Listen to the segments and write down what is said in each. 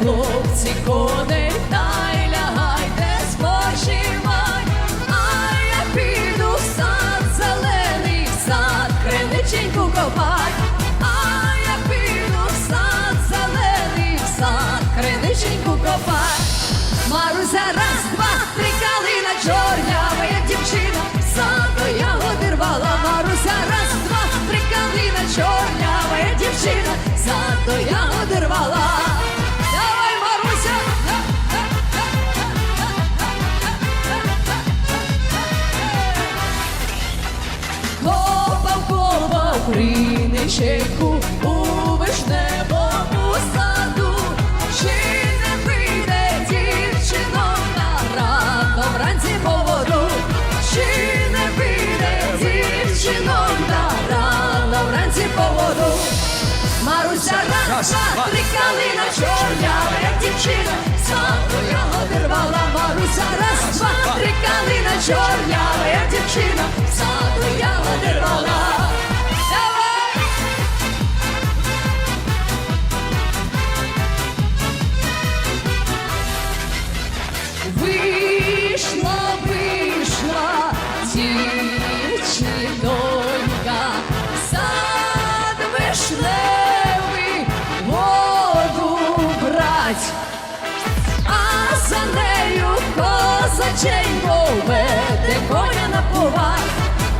хлопці, коней, Копав, копав криниченьку у вишневому саду. Чи не прийде дівчинонька рано вранці по воду? Чи не прийде дівчинонька рано вранці по воду? Маруся раз, три калина чорнява, як дівчина, саду його рвала. Маруся раз, два, три калина чорнява, дівчинонька, сад вишневий воду брать, а за нею козаченько веде коня на повар,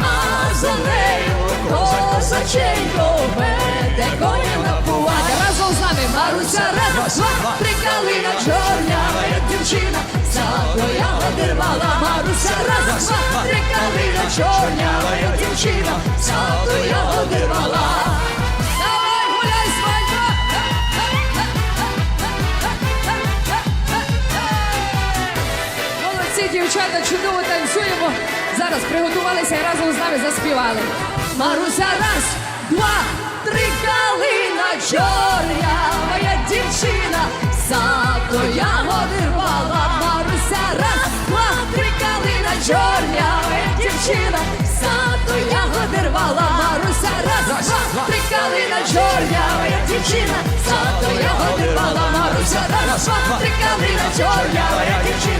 а за нею козаченько веде коня на повар. Разом з нами Маруся, раз, два, три калина чорнява, як дівчина, саду ягоди рвала. Маруся, раз, два, три калина чорнява, дівчина, саду ягоди рвала. Давай гуляй, свадьба! Молодці, дівчата, чудово танцюємо. Зараз приготувалися і разом з нами заспівали. Маруся, раз, два, три калина чорня, дівчина, саду ягоди рвала. Маруся, раз, два, три калина чорня, моя дівчина, саду ягоди рвала. Маруся, раз, два, три калина чорня, моя дівчина.